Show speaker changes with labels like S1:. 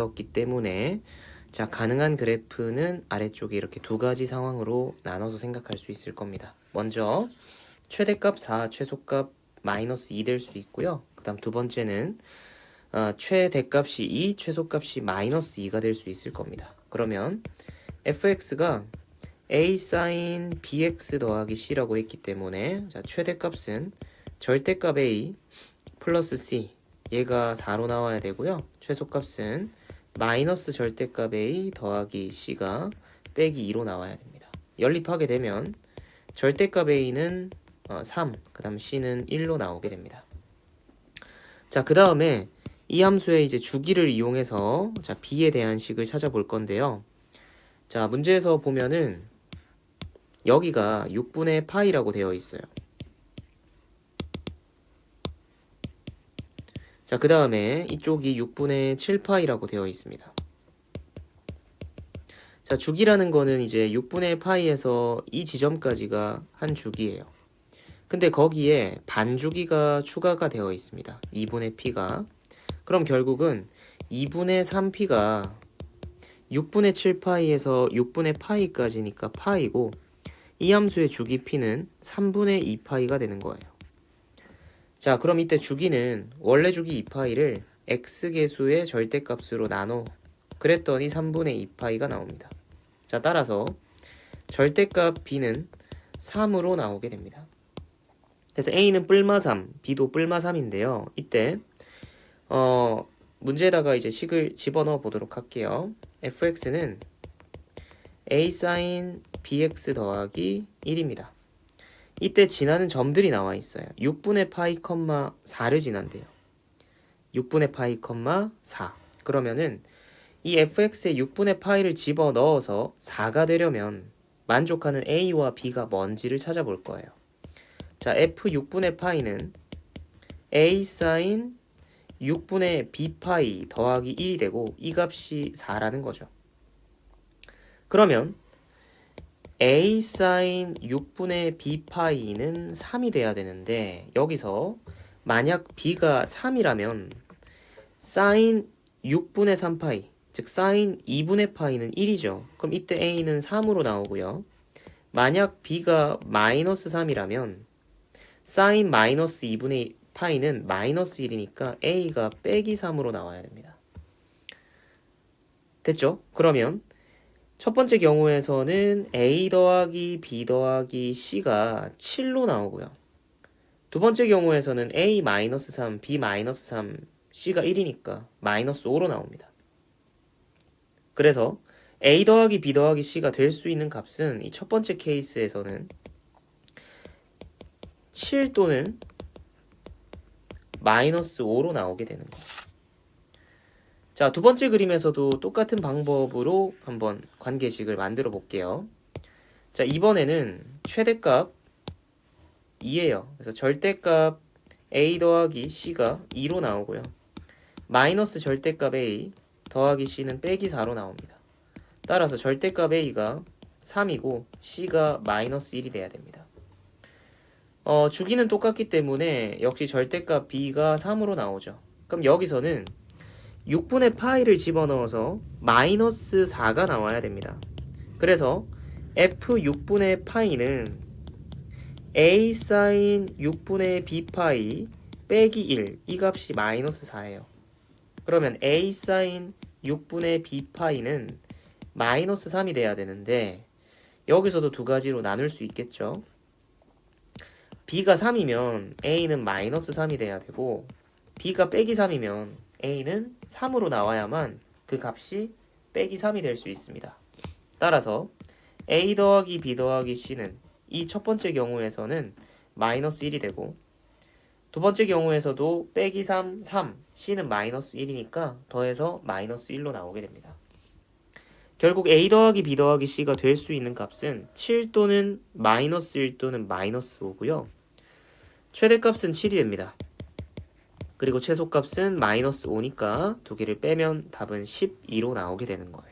S1: 였기 때문에 자 가능한 그래프는 아래쪽에 이렇게 두 가지 상황으로 나눠서 생각할 수 있을 겁니다. 먼저 최대값 4, 최소값 마이너스 2 될 수 있고요. 그 다음 두 번째는 어, 최대값이 2, 최소값이 마이너스 2가 될 수 있을 겁니다. 그러면 fx가 a sin bx 더하기 c라고 했기 때문에 자 최대값은 절대값 a 플러스 c 얘가 4로 나와야 되고요. 최소값은 마이너스 절대값 a 더하기 c가 빼기 2로 나와야 됩니다. 연립하게 되면 절대값 a는 어, 3, 그 다음 c는 1로 나오게 됩니다. 자, 그 다음에 이 함수의 이제 주기를 이용해서 자, b에 대한 식을 찾아볼 건데요. 자, 문제에서 보면은 여기가 6분의 파이라고 되어 있어요. 자, 그 다음에 이쪽이 6분의 7파이라고 되어 있습니다. 자, 주기라는 거는 이제 6분의 파이에서 이 지점까지가 한 주기예요. 근데 거기에 반주기가 추가가 되어 있습니다. 2분의 p가. 그럼 결국은 2분의 3p가 6분의 7파이에서 6분의 파이까지니까 파이고 이 함수의 주기 p는 3분의 2파이가 되는 거예요. 자, 그럼 이때 주기는 원래 주기 2파이를 x계수의 절대값으로 나눠 그랬더니 3분의 2파이가 나옵니다. 자, 따라서 절대값 b는 3으로 나오게 됩니다. 그래서 a는 뿔마 3, b도 뿔마 3인데요. 이때 어, 문제에다가 이제 식을 집어넣어 보도록 할게요. fx는 a sin bx 더하기 1입니다. 이때 지나는 점들이 나와 있어요. 6분의 파이, 4를 지난대요. 6분의 파이, 4. 그러면은 이 fx에 6분의 파이를 집어 넣어서 4가 되려면 만족하는 a와 b가 뭔지를 찾아볼 거예요. 자, f 6분의 파이는 a sin 6분의 b 파이 더하기 1이 되고 이 값이 4라는 거죠. 그러면 a sin 6분의 b 파이는 3이 돼야 되는데 여기서 만약 b가 3이라면 sin 6분의 3 파이 즉 sin 2분의 파이는 1이죠. 그럼 이때 a는 3으로 나오고요. 만약 b가 마이너스 3이라면 sin 마이너스 2분의 파이는 마이너스 1이니까 a가 빼기 3으로 나와야 됩니다. 됐죠? 그러면 첫 번째 경우에서는 a 더하기 b 더하기 c가 7로 나오고요. 두 번째 경우에서는 a 마이너스 3, b 마이너스 3, c가 1이니까 마이너스 5로 나옵니다. 그래서 a 더하기 b 더하기 c가 될 수 있는 값은 이 첫 번째 케이스에서는 7 또는 마이너스 5로 나오게 되는 거예요. 자, 두 번째 그림에서도 똑같은 방법으로 한번 관계식을 만들어 볼게요. 자, 이번에는 최대값 2예요. 그래서 절대값 a 더하기 c가 2로 나오고요. 마이너스 절대값 a 더하기 c는 빼기 4로 나옵니다. 따라서 절대값 a가 3이고 c가 마이너스 1이 돼야 됩니다. 어, 주기는 똑같기 때문에 역시 절대값 b가 3으로 나오죠. 그럼 여기서는 6분의 파이를 집어넣어서 마이너스 4가 나와야 됩니다. 그래서 f 6분의 파이는 a 사인 6분의 b 파이 빼기 1, 이 값이 마이너스 4예요. 그러면 a 사인 6분의 b 파이는 마이너스 3이 돼야 되는데 여기서도 두 가지로 나눌 수 있겠죠. b가 3이면 a는 마이너스 3이 돼야 되고 b가 빼기 3이면 a는 3으로 나와야만 그 값이 빼기 3이 될 수 있습니다. 따라서 a 더하기 b 더하기 c는 이 첫 번째 경우에서는 마이너스 1이 되고 두 번째 경우에서도 빼기 3, 3, c는 마이너스 1이니까 더해서 마이너스 1로 나오게 됩니다. 결국 a 더하기 b 더하기 c가 될 수 있는 값은 7 또는 마이너스 1 또는 마이너스 5고요. 최대값은 7이 됩니다. 그리고 최소값은 마이너스 5니까 두 개를 빼면 답은 12로 나오게 되는 거예요.